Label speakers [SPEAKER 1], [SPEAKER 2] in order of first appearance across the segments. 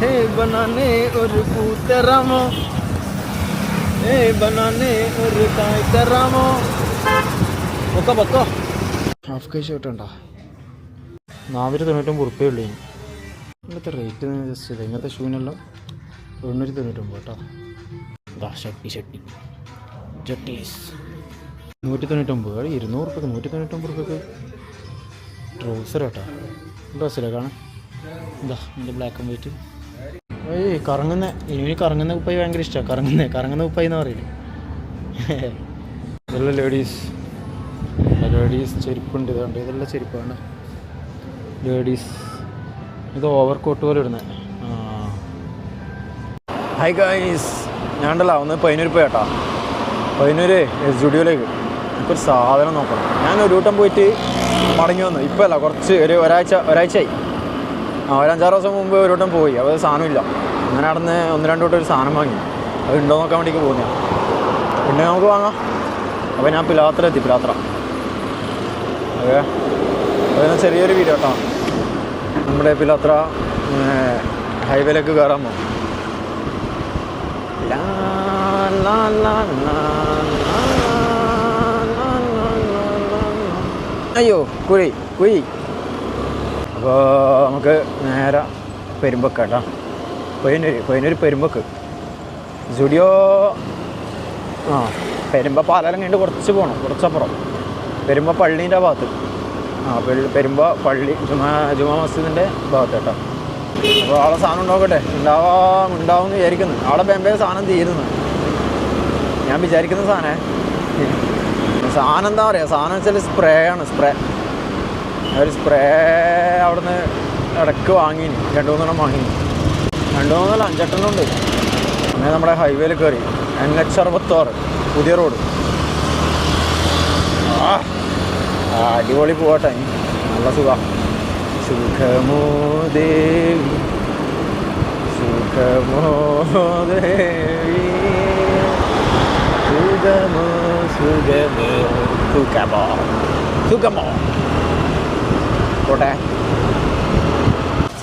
[SPEAKER 1] ഹേ ബനാനെ ഒരു കൂത്തറാമോ ഹേ ബനാനെ ഒരു കായ്ത്തറാമോ ഒക്കെ പൊക്കോ ഹാഫ് കൈ ഷർട്ട് ഉണ്ടോ? നാനൂറ്റി തൊണ്ണൂറ്റൊമ്പത് ഉറുപ്പേ ഉള്ളൂ ഇങ്ങനത്തെ റേറ്റ് ജസ്റ്റ് ഇത് ഇങ്ങനത്തെ ഷൂവിനെല്ലാം എണ്ണൂറ്റി തൊണ്ണൂറ്റൊമ്പത് കേട്ടോ. ദാ ഷട്ടി ഷട്ടി. ജട്ടീസ് നൂറ്റി തൊണ്ണൂറ്റൊമ്പത്. ഇരുന്നൂറ് റുപ്യക്ക് നൂറ്റി തൊണ്ണൂറ്റൊമ്പത് റുപ്യക്ക് ട്രൗസർ കേട്ടോ. ഡ്രസ്സിലെ കാണാം എന്താ എന്റെ ബ്ലാക്ക് ആൻഡ് വൈറ്റ് ഏയ് കറങ്ങുന്ന ഇനി കറങ്ങുന്ന കുപ്പായി ഭയങ്കര ഇഷ്ടമാണ് കറങ്ങുന്ന കറങ്ങുന്ന കുപ്പായി എന്ന് പറയില്ലേ? ഇതെല്ലാം ലേഡീസ് ലേഡീസ് ചെരുപ്പുണ്ട്. ഇതുണ്ട് ഇതെല്ലാം ചെരുപ്പാണ്. ലേഡീസ് ഇത് ഓവർ കോട്ട് പോലെ ഇടുന്നത് ഹൈ ഗൈസ് ഞാൻ ഉണ്ടല്ലോ ഒന്ന് പതിനൂർ പോയി കേട്ടോ. പതിനൂര് സ്റ്റുഡിയോയിലേക്ക് എനിക്കൊരു സാധനം നോക്കണം. ഞാൻ ഒരു വട്ടം പോയിട്ട് മടങ്ങി വന്നു. ഇപ്പം അല്ല കുറച്ച് ഒരു ഒരാഴ്ച ഒരാഴ്ചയായി. ഒരഞ്ചാറ് ദിവസം മുമ്പ് ഒരു വട്ടം പോയി അപ്പോൾ സാധനമില്ല അങ്ങനെ നടന്ന് ഒന്ന് രണ്ട് വട്ടം ഒരു സാധനം വാങ്ങി അത് ഉണ്ടോ നോക്കാൻ വേണ്ടി പോകുന്നതാണ് പിന്നെ നമുക്ക് വാങ്ങാം അപ്പോൾ ഞാൻ പിലാത്ര എത്തി പിലാത്ര ഓക്കെ അതിന് ചെറിയൊരു വീഡിയോ കേട്ടോ നമ്മുടെ പിലാത്ര ഹൈവേയിലേക്ക് കയറാൻ പോകും അയ്യോ കുഴി കുഴി അപ്പോൾ നമുക്ക് നേരെ പെരുമ്പൊക്കെ കേട്ടോ. പയ്യന്നൂര് പയ്യന്നൂര് പെരുമ്പക്ക്. സ്റ്റുഡിയോ ആ പെരുമ്പ പാലാലം കഴിഞ്ഞിട്ട് കുറച്ച് പോകണം കുറച്ചപ്പുറം. പെരുമ്പ പള്ളീന്റെ ഭാഗത്ത്. ആ പെരു- പെരുമ്പ പള്ളി ജുമാ ജുമാ മസ്ജിദിന്റെ ഭാഗത്ത് കേട്ടോ. അപ്പോൾ ആളെ സാധനം ഉണ്ടാവട്ടെ ഉണ്ടാവാം ഉണ്ടാവും എന്ന് വിചാരിക്കുന്നു. ആളെ പെമ്പേ സാധനം തീരുന്നു. ഞാൻ വിചാരിക്കുന്ന സാധനേ സാധനം എന്താ പറയുക സാധനം വെച്ചാൽ സ്പ്രേ ആണ് സ്പ്രേ. ഒരു സ്പ്രേ അവിടുന്ന് ഇടയ്ക്ക് വാങ്ങിനി. രണ്ട് മൂന്നെണ്ണം വാങ്ങിനി. രണ്ട് മൂന്നല്ല അഞ്ചെട്ടെണ്ണം ഉണ്ട്. അങ്ങനെ നമ്മുടെ ഹൈവേയിൽ കയറി എൻ എച്ച് അറുപത്താറ് പുതിയ റോഡ് ആ, അടിപൊളി പോകട്ടെ നല്ല സുഖം. സുഖമോ ദേവി. സുഖമോ ദേവി. സുഖമോ സുഖമോ. സുഖമോ. സുഖമോ. പോട്ടെ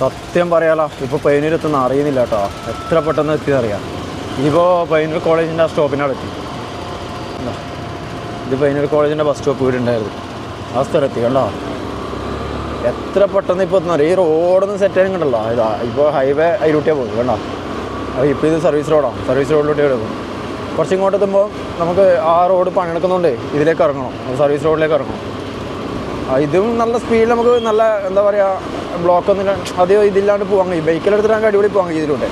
[SPEAKER 1] സത്യം പറയാലോ ഇപ്പോൾ പയ്യന്നൂർ എത്തുന്ന അറിയുന്നില്ല കേട്ടോ. എത്ര പെട്ടെന്ന് എത്തിയതറിയാം ഇനിയിപ്പോൾ പയ്യന്നൂർ കോളേജിന്റെ ആ സ്റ്റോപ്പിനവിടെ എത്തി. ഇതാ. പയ്യന്നൂർ കോളേജിന്റെ ബസ് സ്റ്റോപ്പ് ഇവിടെ ഉണ്ടായിരുന്നു. ആ എത്തി കണ്ടോ? എത്ര പെട്ടെന്ന് ഇപ്പോൾ എത്തുന്ന ഈ റോഡൊന്നും സെറ്റ് ആയാലും കണ്ടല്ലോ. ഇതാ ഇപ്പോൾ ഹൈവേ അതിലൂട്ടിയാണ് പോകും കണ്ടോ? അപ്പോൾ ഇപ്പോൾ ഇത് സർവീസ് റോഡാണ് സർവീസ് റോഡിലൂടെ എടുക്കും കുറച്ച് ഇങ്ങോട്ട് എത്തുമ്പോൾ നമുക്ക് ആ റോഡ് പണിയെടുക്കുന്നതുകൊണ്ട് ഇതിലേക്ക് ഇറങ്ങണം. സർവീസ് റോഡിലേക്ക് ഇറങ്ങണം. ഇതും നല്ല സ്പീഡിൽ നമുക്ക് നല്ല എന്താ പറയുക ബ്ലോക്ക് ഒന്നും ഇല്ല- അധികം ഇതില്ലാണ്ട് പോകാൻ കഴിയും. ബൈക്കിലെടുത്തിട്ട് നമുക്ക് അടിപൊളി പോകാൻ കഴിയും ഇതിലൂടെ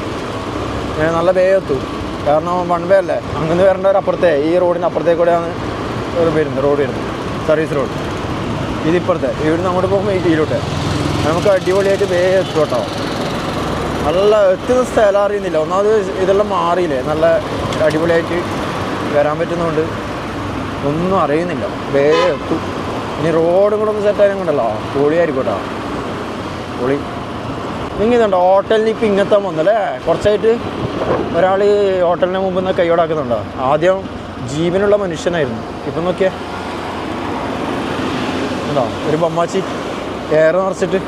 [SPEAKER 1] നല്ല വേഗം എത്തും. കാരണം വൺ വേ അല്ലേ? അങ്ങനെ വരേണ്ടവർ അപ്പുറത്തെ ഈ റോഡിന് അപ്പുറത്തേ കൂടെയാണ് വരുന്നത് റോഡ് വരുന്നത്. സർവീസ് റോഡ് ഇതിപ്പുറത്തെ ഇവിടുന്ന് അങ്ങോട്ട് പോകുമ്പോൾ ഇതിലൂടെ നമുക്ക് അടിപൊളിയായിട്ട് വേഗം എത്തും കേട്ടോ. നല്ല എത്തുന്ന സ്ഥലം അറിയുന്നില്ല. ഒന്നാമത് ഇതെല്ലാം മാറിയില്ലേ? നല്ല അടിപൊളിയായിട്ട് വരാൻ പറ്റുന്നതുകൊണ്ട് ഒന്നും അറിയുന്നില്ല. വേഗം എത്തും. ഇനി റോഡും കൂടെ ഒന്ന് സെറ്റ് ആയാലും കൊണ്ടല്ലോ. പൊളിയായിരിക്കും കേട്ടോ പൊളി ഇങ്ങനെയുണ്ടോ ഹോട്ടലിന് ഇപ്പം ഇങ്ങനത്തെ വന്നല്ലേ കുറച്ചായിട്ട് ഒരാൾ ഹോട്ടലിന് മുമ്പ് നിന്ന് കൈയോടാക്കുന്നുണ്ടോ? ആദ്യം ജീവനുള്ള മനുഷ്യനായിരുന്നു. ഇപ്പം നോക്കിയേ. ഉണ്ടോ ഒരു ബൊമ്മാച്ചി. എയർ നിറച്ചിട്ട്.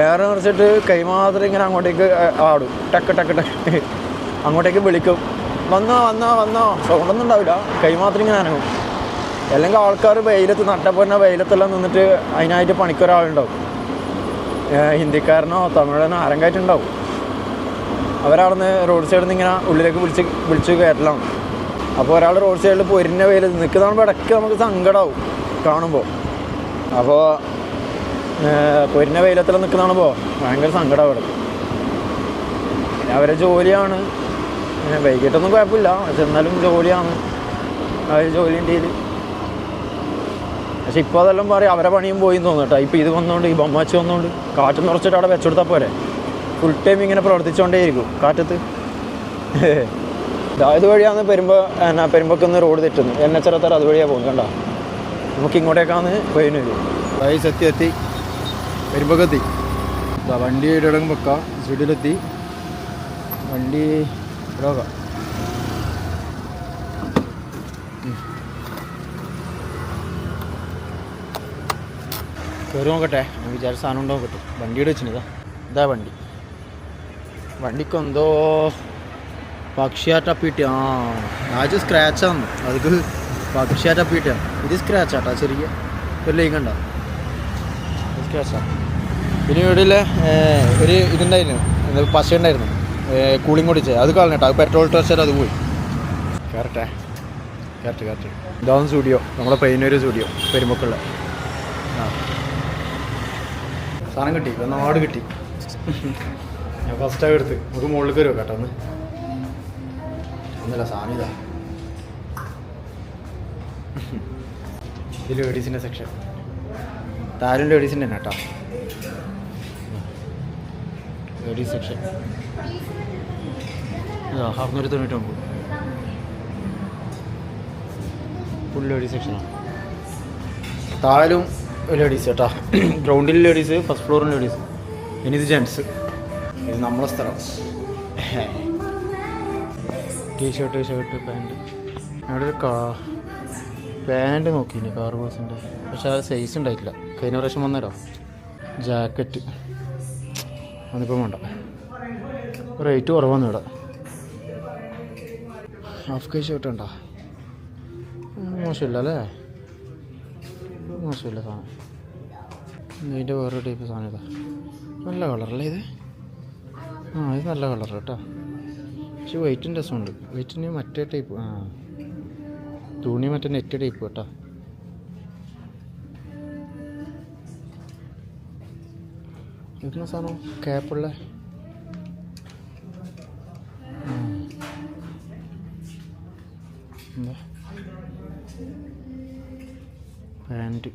[SPEAKER 1] എയർ നിറച്ചിട്ട് കൈ മാത്രം ഇങ്ങനെ അങ്ങോട്ടേക്ക് ആടും. ടക്ക് ടക്ക് ടക്ക്. അങ്ങോട്ടേക്ക് വിളിക്കും. വന്നോ വന്നോ വന്നോ. സൗണ്ടൊന്നും ഉണ്ടാവില്ല. കൈ മാത്രം ഇങ്ങനെ അനങ്ങും. അല്ലെങ്കിൽ ആൾക്കാർ വെയിലത്ത് നട്ടപ്പൊന്നെ വെയിലത്തെല്ലാം നിന്നിട്ട് അതിനായിട്ട് പണിക്കൊരാളുണ്ടാവും. ഹിന്ദിക്കാരനോ തമിഴനോ ആരെങ്കായിട്ടുണ്ടാവും. അവരവിടുന്ന് റോഡ് സൈഡിൽ നിന്ന് ഇങ്ങനെ ഉള്ളിലേക്ക് വിളിച്ച് വിളിച്ച് കയറ്റലാണ് അപ്പോൾ ഒരാൾ റോഡ് സൈഡിൽ പൊരിഞ്ഞ വെയിൽ നിൽക്കുന്നതാണ് ഇടയ്ക്ക് നമുക്ക് സങ്കടമാവും കാണുമ്പോൾ അപ്പോൾ പൊരിഞ്ഞ വെയിലത്തെല്ലാം നിൽക്കുന്നതാണിപ്പോൾ ഭയങ്കര സങ്കടമാവും അവിടെ പിന്നെ അവരെ ജോലിയാണ്. വൈകിട്ടൊന്നും കുഴപ്പമില്ല. പക്ഷെ എന്നാലും ജോലിയാണ്. അവർ ജോലിന്റെ പക്ഷെ ഇപ്പോൾ അതെല്ലാം പറയും അവരെ പണിയും പോയി തോന്നുന്നു കേട്ടോ. ഇപ്പോൾ ഇത് വന്നുകൊണ്ട് ഈ ബൊമ്മാച്ച് വന്നുകൊണ്ട് കാറ്റ് നിറച്ചിട്ട് അവിടെ വെച്ചുകൊടുത്താൽ പോരെ. ഫുൾ ടൈം ഇങ്ങനെ പ്രവർത്തിച്ചുകൊണ്ടേയിരിക്കും കാറ്റത്ത്. ദാ വഴിയാന്ന് പെരുമ്പോൾ എന്നാ പെരുമ്പൊക്കൊന്ന് റോഡ് തെറ്റുന്നു. എൻ എച്ച് അറുപത്താറ് അതുവഴിയാണ് പോകുന്നത് കണ്ടോ? നമുക്ക് ഇങ്ങോട്ടേക്കാണ് പയ്യന്നൂര് വരും എത്തി എത്തി. പെരുമ്പക്കെത്തി വണ്ടി ഇടങ്ങും വെക്കാം. സ്പീഡിലെത്തി വണ്ടി ഇവിടെ കയറി നോക്കട്ടെ. ഞാൻ വിചാരിച്ച സാധനം ഉണ്ടോ നോക്കട്ടെ വണ്ടിയുടെ വെച്ചിന് ഇതാ വണ്ടി. വണ്ടിക്ക് എന്തോ പക്ഷിയാട്ടപ്പിട്ടി ആ ആദ്യം സ്ക്രാച്ചാന്ന് അത് പക്ഷിയാട്ടപ്പിട്ടിയാ ഇത് സ്ക്രാച്ചാട്ടാ ചെറിയ. ഒരു കണ്ട. സ്ക്രാച്ചാ പിന്നെ ഇവിടെ ഒരു ഇതുണ്ടായിരുന്നു. പശ ഉണ്ടായിരുന്നു. കൂളിംഗ് കുടിച്ചത് അത് കളഞ്ഞിട്ടോ. അത് പെട്രോൾ ടച്ചർ അത് പോയി. കയറട്ടെ കറക്റ്റ് കറക്റ്റ് ഇതാവും സ്റ്റുഡിയോ നമ്മളെ പയ്യന്നൂർ സ്റ്റുഡിയോ പെരുമക്കുള്ള ആ. സാധനം കിട്ടി നാട് കിട്ടി. ഞാൻ ഫസ്റ്റായി എടുത്ത് നമുക്ക് മുകളിൽ കയറുമോ കേട്ടോ ഒന്ന്. ഒന്നല്ല സാമ്യത ഇത്. ലേഡീസിന്റെ സെക്ഷൻ താരം ലേഡീസിന്റെ തന്നെ കേട്ടോ. ലേഡീസ് സെക്ഷൻ അറുന്നൂറ്റി തൊണ്ണൂറ്റൊമ്പത് ഫുൾ ലേഡീസ് സെക്ഷനാണ് താഴലും ലേഡീസ് കേട്ടോ ഗ്രൗണ്ടിൽ ലേഡീസ് ഫസ്റ്റ് ഫ്ലോറിൽ ലേഡീസ് ഇനി ഇത് ജെൻസ് ഇത് നമ്മളെ സ്ഥലം. ടീഷർട്ട് ഷർട്ട് പാന്റ് അവിടെ ഒരു കാ പാന്റ് നോക്കിയില്ലേ കാർ ബോസിന്റെ പക്ഷെ ആ സൈസ് ഉണ്ടായിട്ടില്ല. കഴിഞ്ഞ പ്രാവശ്യം വന്നേരോ? ജാക്കറ്റ് അതിപ്പം വേണ്ട. റേറ്റ് കുറവാണ് ഇവിടെ. ഹാഫ് കൈ ഷർട്ട് ഉണ്ടോ? മോശമില്ല അല്ലേ മോശമില്ല സാധനം. ഇതിന്റെ വേറൊരു ടൈപ്പ് സാധനം ഇതാ. നല്ല കളറല്ലേ ഇത്? ആ ഇത് നല്ല കളർ കേട്ടോ. പക്ഷെ വെയിറ്റിന്റെ രസമുണ്ട്. വെയിറ്റിന് മറ്റേ ടൈപ്പ് ആ. തുണി മറ്റേ നെറ്റ് ടൈപ്പ് കേട്ടോ. ഇതെന്ന സാധനം? ക്യാപ്പുള്ള പാന്റ്.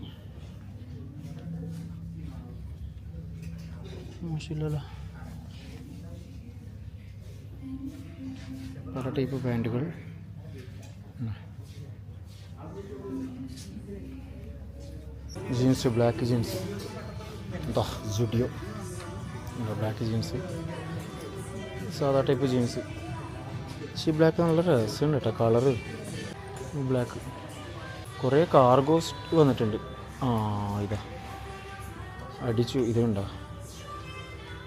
[SPEAKER 1] മോശമില്ലല്ലോ. പല ടൈപ്പ് പാന്റുകൾ. Jeans black jeans. എന്താ ജുഡിയോ. Black jeans. സാധാ ടൈപ്പ് ജീൻസ്. പക്ഷേ ബ്ലാക്ക് നല്ല രസമുണ്ട് കേട്ടോ കളറ്. ബ്ലാക്ക്. കുറേ കാർഗോസ് വന്നിട്ടുണ്ട്. ആ ഇതാ. അടിച്ചു. ഇതുണ്ടോ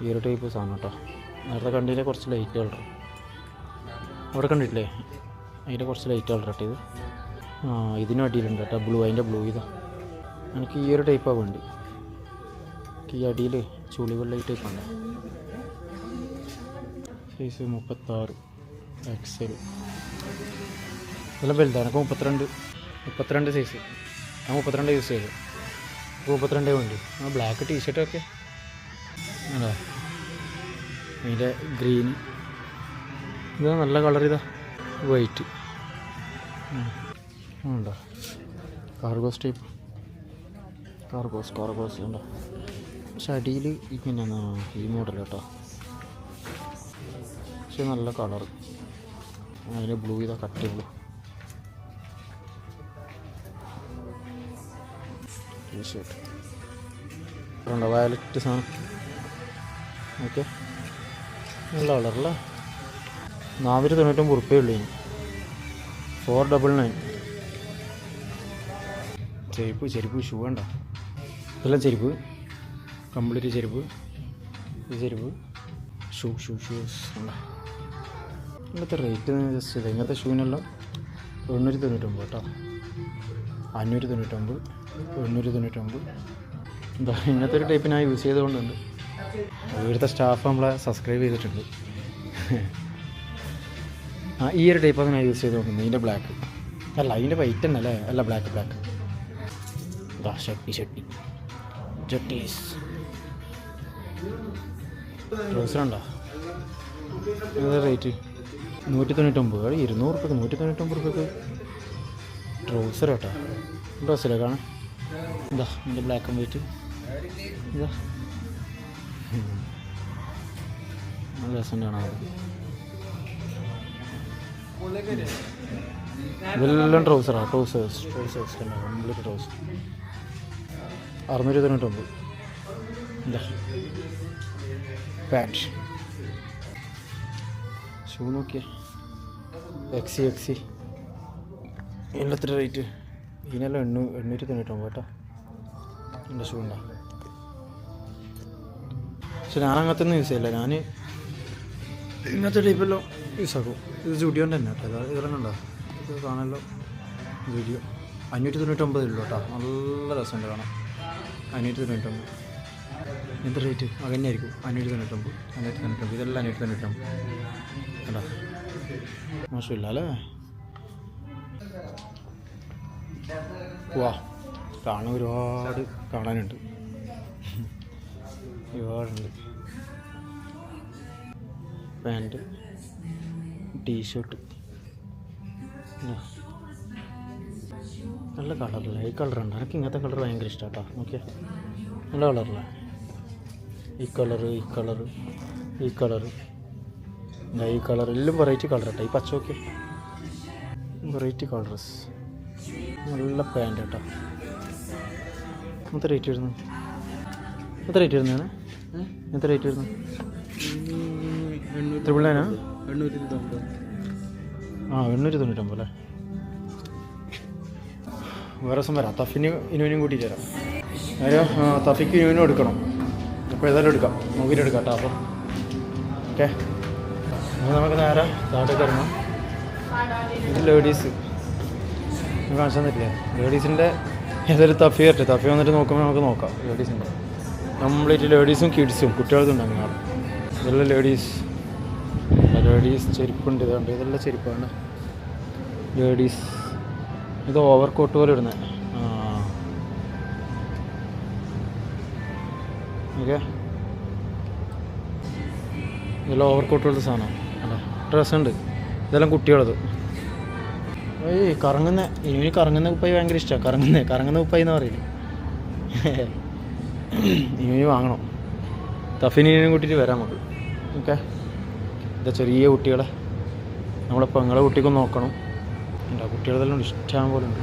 [SPEAKER 1] ഈ ഒരു ടൈപ്പ് സാധനം കേട്ടോ. നേരത്തെ കണ്ടില്ലേ കുറച്ച് ലൈറ്റ് കളർ അവിടെ കണ്ടിട്ടില്ലേ? അതിന്റെ കുറച്ച് ലൈറ്റ് കളർ കേട്ടോ ഇത്. ആ ഇതിനും അടിയിലുണ്ട് കേട്ടോ. ബ്ലൂ അതിന്റെ ബ്ലൂ ഇതാ. എനിക്ക് ഈ ഒരു ടൈപ്പാണ് വേണ്ടി ഈ അടിയിൽ ചുളിവുള്ള ഈ ടൈപ്പ് ഉണ്ട് സൈസ് മുപ്പത്താറ്. എക്സൽ ഇതെല്ലാം വലുതാണ്. എനിക്ക് മുപ്പത്തിരണ്ട്. മുപ്പത്തിരണ്ട് സൈസ് ഞാൻ മുപ്പത്തിരണ്ട് യൂസ് ചെയ്തു. മുപ്പത്തിരണ്ട് വേണ്ടി ആ ബ്ലാക്ക് ടീഷർട്ടൊക്കെ അതാ. അതിന്റെ ഗ്രീൻ ഇതാ നല്ല കളർ ഇതാ. വൈറ്റ് ഉണ്ടോ? കാർഗോസ് ടൈപ്പ് കാർഗോസ് കാർഗോസ് ഉണ്ടോ? പക്ഷെ അടിയിൽ ഇങ്ങനെ ഈ മോഡൽ കേട്ടോ. പക്ഷെ നല്ല കളർ അതിന് ബ്ലൂ ഇതാ കട്ടി ബ്ലൂ ടീഷർട്ട് ഉണ്ടോ വയലറ്റ് സാധനം? ഓക്കെ. നല്ല കളറല്ലേ? നാനൂറ്റി തൊണ്ണൂറ്റൊമ്പത് ഉറുപ്പേ ഉള്ളൂ ഇനി. ഫോർ ഡബിൾ നയൻ ചെരുപ്പ് ചെരുപ്പ് ഷൂ വേണ്ട. ഇതെല്ലാം ചെരുപ്പ്? കംപ്ലീറ്റ് ചെരുപ്പ്. ഈ ചെരുപ്പ്. ഷൂ ഷൂ ഷൂസ് ഉണ്ടോ ഇങ്ങനത്തെ റേറ്റ് ജസ്റ്റ് ഇത്. ഇങ്ങനത്തെ ഷൂവിനെല്ലാം എണ്ണൂറ്റി തൊണ്ണൂറ്റൊമ്പത് കേട്ടോ. അഞ്ഞൂറ്റി തൊണ്ണൂറ്റൊമ്പത് എണ്ണൂറ്റി തൊണ്ണൂറ്റൊമ്പത്. എന്താ ഇങ്ങനത്തെ ഒരു ടൈപ്പ് ഞാൻ യൂസ് ചെയ്തുകൊണ്ടുണ്ട്. ഇവിടുത്തെ സ്റ്റാഫ് നമ്മളെ സബ്സ്ക്രൈബ് ചെയ്തിട്ടുണ്ട്. ആ ഈ ഒരു ടൈപ്പാണ് ഞാൻ യൂസ് ചെയ്തുകൊണ്ടിരുന്നത് ഇതിന്റെ ബ്ലാക്ക് അല്ല അതിന്റെ വൈറ്റ് തന്നെ അല്ലേ അല്ല ബ്ലാക്ക് ബ്ലാക്ക് ദാ ഷട്ടി ഷട്ടി. ജട്ടീസ് ട്രൗസർ റേറ്റ് നൂറ്റി തൊണ്ണൂറ്റൊമ്പത് ഇരുന്നൂറ് റുപ്യക്ക് നൂറ്റി തൊണ്ണൂറ്റൊമ്പത് റുപ്യക്ക് ട്രൗസർ കേട്ടോ ഡ്രസ്സിലെ കാണാം ഇതാ എന്റെ ബ്ലാക്ക് ആൻഡ് വൈറ്റ് ഇതാ. നല്ല രസം കാണാം ഇതെല്ലാം ട്രൗസറാണ് ട്രൗസേഴ്സ് ട്രൗസേഴ്സ് കംപ്ലീറ്റ് ട്രൗസർ അറുന്നൂറ്റി തൊണ്ണൂറ്റൊമ്പത് എന്താ പാന്റ് ഷൂ നോക്കിയേ. എക്സി എക്സി എല്ലാത്തിന്റെ റേറ്റ് ഇതിനെല്ലാം എണ്ണൂ എണ്ണൂറ്റി തൊണ്ണൂറ്റൊമ്പത് കേട്ടോ. എന്റെ ഷൂ ഉണ്ടോ പക്ഷെ ഞാൻ അങ്ങനത്തെ ഒന്നും യൂസ് ചെയ്യില്ല. ഞാൻ ഇങ്ങനത്തെ ടൈപ്പെല്ലാം യൂസ് ആക്കും. ഇത് ജുഡിയോന്റെ തന്നെ കേട്ടോ. ഇത് ഇറങ്ങണ്ടോ ഇത് കാണല്ലോ ജുഡിയോ. അഞ്ഞൂറ്റി തൊണ്ണൂറ്റൊമ്പത് ഉള്ളൂ കേട്ടോ. നല്ല രസമുണ്ട് കാണാൻ. അഞ്ഞൂറ്റി തൊണ്ണൂറ്റൊമ്പത്. എന്ത് റേറ്റ് അതന്നെയായിരിക്കും അഞ്ഞൂറ്റി തൊണ്ണൂറ്റൊമ്പത്. അഞ്ഞൂറ്റി തൊണ്ണൂറ്റൊമ്പത്. ഇതെല്ലാം അഞ്ഞൂറ്റി തൊണ്ണൂറ്റൊമ്പത്. കണ്ടോ? മോശമില്ല അല്ലേ വാ കാണാൻ ഒരുപാട് കാണാനുണ്ട്. ഒരുപാടുണ്ട്. Pant T-shirt. നല്ല കളറല്ലേ? ഈ കളറുണ്ട് എനിക്ക് ഇങ്ങനത്തെ കളർ ഭയങ്കര ഇഷ്ടമാണ് കേട്ടോ നോക്കിയാൽ നല്ല കളറല്ലേ? ഈ കളറ് ഈ കളറ് ഈ കളറ്. ഈ കളർ എല്ലാം വെറൈറ്റി കളർ കേട്ടോ. ഈ പച്ച നോക്കിയ. വെറൈറ്റി കളർസ് നല്ല പാന്റ് കേട്ടോ. എത്ര റേറ്റ് വരുന്നു? എത്ര റേറ്റ് വരുന്നതാണ് എത്ര റേറ്റ് വരുന്നു? ത്രിപിൾ നയനാ ആ? എണ്ണൂറ്റി തൊണ്ണൂറ്റൊമ്പത്. അല്ലേ? വേറെ ദിവസം വരാം. തഫിന് ഇനുവിനും കൂട്ടിയിട്ട് തരാം കാര്യം തഫിക്ക് ഇനുവിനും എടുക്കണം. അപ്പോൾ ഏതായാലും എടുക്കാം. നോക്കിയിട്ട് എടുക്കാം കേട്ടോ അപ്പം ഓക്കെ. നമുക്ക് നേരെ താഴോട്ടേക്ക് ഇറങ്ങാം. ഇത് ലേഡീസ് കാണിച്ചു തന്നിട്ടില്ലേ ലേഡീസിന്റെ ഏതൊരു തഫി വരട്ടെ. തഫി വന്നിട്ട് നോക്കുമ്പോൾ നമുക്ക് നോക്കാം. ലേഡീസിന്റെ കംപ്ലീറ്റ് ലേഡീസും കിഡ്സും കുട്ടികൾക്കും ഉണ്ടാകും അവിടെ ഇതെല്ലാം ലേഡീസ് ലേഡീസ് ചെരുപ്പുണ്ട്. ഇതുണ്ട് ഇതെല്ലാം ചെരുപ്പാണ്. ലേഡീസ് ഇത് ഓവർ കോട്ട് പോലെ ഇടുന്നത് ഓക്കെ ഇതെല്ലാം ഓവർ കോട്ട് പോലത്തെ സാധനം. അല്ലേ ഡ്രസ്സ് ഉണ്ട് ഇതെല്ലാം കുട്ടികളത്. ഏയ് കറങ്ങുന്ന. ഇനി കറങ്ങുന്ന കുപ്പായി ഭയങ്കര ഇഷ്ടമാണ് കറങ്ങുന്ന. കറങ്ങുന്ന കുപ്പായി എന്ന് പറയില്ലേ ഇനി വാങ്ങണം. തഫിനീനും കൂട്ടിയിട്ട് വരാം നമുക്ക്. ഓക്കെ. ഇതാ ചെറിയ കുട്ടികളെ. നമ്മളെ പെങ്ങളെ കുട്ടിക്കൊന്ന് നോക്കണം. എന്താ കുട്ടികളെല്ലാം ഇഷ്ടം പോലെ ഉണ്ട്.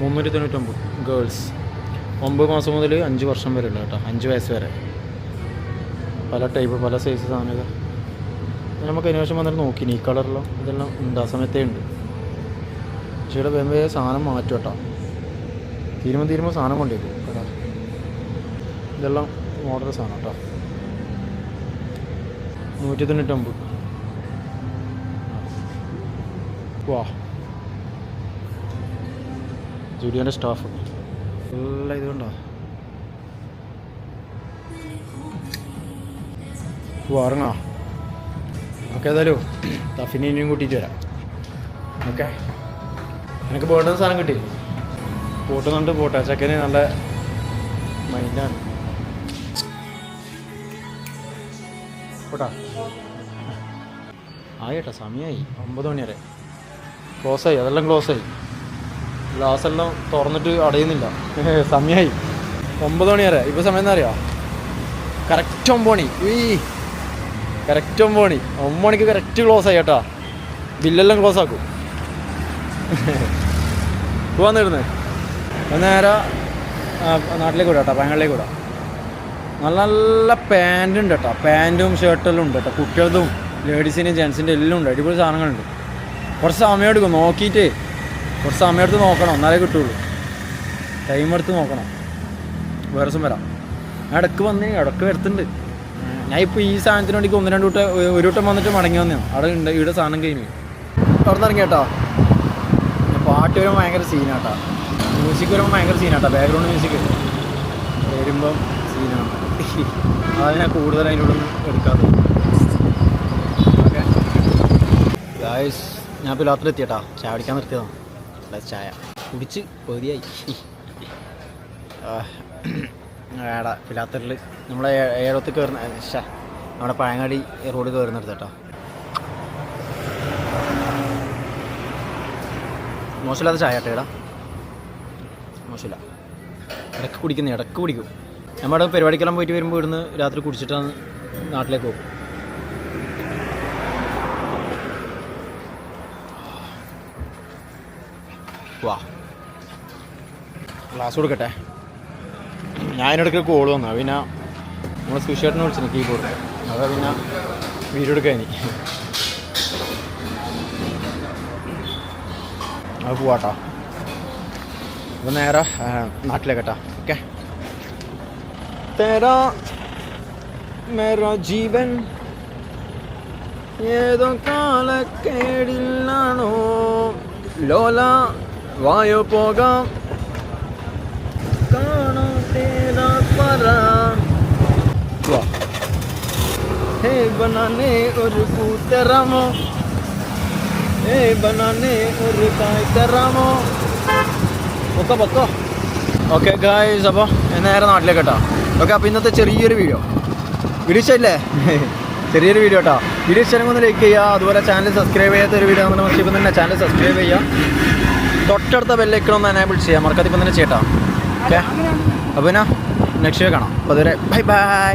[SPEAKER 1] മുന്നൂറ്റി തൊണ്ണൂറ്റൊമ്പത് ഗേൾസ്. ഒമ്പത് മാസം മുതൽ അഞ്ച് വർഷം വരെ ഉണ്ട് കേട്ടോ. അഞ്ച് വയസ്സ് വരെ. പല ടൈപ്പ് പല സൈസ് സാധനം ഇത്. നമുക്ക് അതിനുശേഷം വന്നിട്ട് നോക്കിനി ഈ കളറിലോ ഇതെല്ലാം ഉണ്ട്. ആ സമയത്തേ ഉണ്ട്. പക്ഷേ ഇവിടെ വരുമ്പോൾ സാധനം മാറ്റും കേട്ടോ. തീരുമ്പോൾ തീരുമ്പോൾ സാധനം കൊണ്ടുവരും. കേട്ടോ ഇതെല്ലാം മോഡൽ സാധനം കേട്ടോ. നൂറ്റി തൊണ്ണൂറ്റൊമ്പത് വാ. ജൂഡിയോന്റെ സ്റ്റാഫ്. നല്ല ഇതുകൊണ്ടോ വാ ഓക്കെ ഏതായാലും തഫിനെയും കൂട്ടിയിട്ട് വരാം. ഓക്കെ. എനിക്ക് പോകേണ്ട സാധനം കിട്ടി? പോട്ടുന്നുണ്ട് പോട്ടെ. ചക്കന് നല്ല മൈൻഡാണ് പോട്ടാ. ആയി കേട്ടോ സമയമായി ഒമ്പത് മണി വരെ ക്ലോസ് ആയി അതെല്ലാം ക്ലോസ് ആയി ഗ്ലാസ് എല്ലാം തുറന്നിട്ട് അടയുന്നില്ല. സമയമായി ഒമ്പത് മണി വരെ ഇപ്പോൾ സമയം എന്താ അറിയാം? കറക്റ്റ് ഒമ്പത് മണി. ഈ കറക്റ്റ് ഒമ്പത് മണി. ഒമ്പത് മണിക്ക് കറക്റ്റ് ക്ലോസ് ആയി കേട്ടാ. ബില്ലെല്ലാം ക്ലോസ് ആക്കും. പോവാൻ നേരെ അന്നേരം നാട്ടിലേക്ക് വിടാം കേട്ടോ പയങ്ങളിലേക്ക് വിടാം. നല്ല നല്ല പാന്റ് ഉണ്ട് കേട്ടോ. പാന്റും ഷർട്ടെല്ലാം ഉണ്ട് കേട്ടോ. കുട്ടികളതും ലേഡീസിന്റെയും ജെൻസിന്റെ എല്ലാം ഉണ്ട്. അടിപൊളി സാധനങ്ങളുണ്ട്. കുറച്ച് സമയം എടുക്കും. നോക്കിയിട്ട് കുറച്ച് സമയം എടുത്ത് നോക്കണം. എന്നാലേ കിട്ടുള്ളൂ. ടൈം എടുത്ത് നോക്കണം. വേറെ ദിവസം വരാം. ഞാൻ ഇടയ്ക്ക് വന്ന് ഇടയ്ക്ക് വരുത്തുന്നുണ്ട് ഞാൻ ഇപ്പോൾ ഈ സാധനത്തിന് വേണ്ടി ഒന്ന് രണ്ട് വട്ടം ഒരു വട്ടം വന്നിട്ട് മടങ്ങി വന്നു അവിടെ ഉണ്ട് ഇവിടെ സാധനം കഴിഞ്ഞു. അവിടെ നിന്ന് ഇറങ്ങി കേട്ടോ. പാട്ട് വരുമ്പോൾ ഭയങ്കര സീനാട്ടാ മ്യൂസിക് വരുമ്പോൾ ഭയങ്കര സീനാട്ടാ ബാക്ക്ഗ്രൗണ്ട് മ്യൂസിക് വരുമ്പം സീനാണ് അതാണ് ഞാൻ കൂടുതൽ അതിനോട് എടുക്കാതെ ഓക്കെ. ഗായ്സ് ഞാൻ ഇപ്പോൾ രാത്രി എത്തിയട്ടാ. ചായ അടിക്കാൻ നിർത്തിയതാണ് ചായ. കുടിച്ച് പൊതിയായി. ഏടാ പിലാത്തറിൽ നമ്മളെ ഏഴത്ത് കയറുന്ന നമ്മുടെ പഴങ്ങാടി റോഡ് കയറുന്നിടത്ത് കേട്ടോ. മോശമില്ലാത്ത ചായ കേട്ടോ ഇടാ മോശമില്ല. ഇടയ്ക്ക് കുടിക്കുന്ന ഇടയ്ക്ക് കുടിക്കും. നമ്മുടെ പരിപാടിക്കെല്ലാം പോയിട്ട് വരുമ്പോൾ ഇവിടുന്ന് രാത്രി കുടിച്ചിട്ടാണ് നാട്ടിലേക്ക് പോകും. വാ. ക്ലാസ് കൊടുക്കട്ടെ. ഞാൻ അതിനിടയ്ക്ക് കോൾ വന്നു പിന്നെ നമ്മൾ സുഷേട്ടിനെ വിളിച്ചു കീബോർഡ് അതാ പിന്നെ വീഡിയോ എടുക്കാൻ എനിക്ക് അത് പോവാട്ടോ. അപ്പോൾ നേരെ നാട്ടിലേക്കട്ടാ ഓക്കെ? തേരാ മേരാ ജീവൻ. ഏതോ കാലക്കേടില്ലാണോ ലോല വായോ പോകാം. ഹേ ബനാനെ ഒരു കൂത്തരാമോ ഏ ബനാനെ ഒരു കായ് തരാമോ പൊക്കോ. ഓക്കെ ഗായ്സ് അപ്പോൾ നേരെ നാട്ടിലേക്ക് കേട്ടോ. ഓക്കെ അപ്പോൾ ഇന്നത്തെ ചെറിയൊരു വീഡിയോ വീഡിയോ ഇഷ്ടമല്ലേ ചെറിയൊരു വീഡിയോ കേട്ടോ. വീഡിയോ ഇഷ്ടമെങ്കിൽ ഒന്ന് ലൈക്ക് ചെയ്യുക. അതുപോലെ ചാനൽ സബ്സ്ക്രൈബ് ചെയ്യാത്ത ഒരു വീഡിയോ നമ്മുടെ ഇപ്പം തന്നെ ചാനൽ സബ്സ്ക്രൈബ് ചെയ്യുക. തൊട്ടടുത്ത ബെല്ലൈക്കൺ ഒന്ന് എനേബിൾ ചെയ്യാം മറക്കാതെ ഇപ്പം തന്നെ ചെയ്യട്ടോ. ഓക്കെ അപ്പോൾ പിന്നെ നെക്സ്റ്റ് കാണാം. അപ്പോൾ അതുവരെ ബൈ ബൈ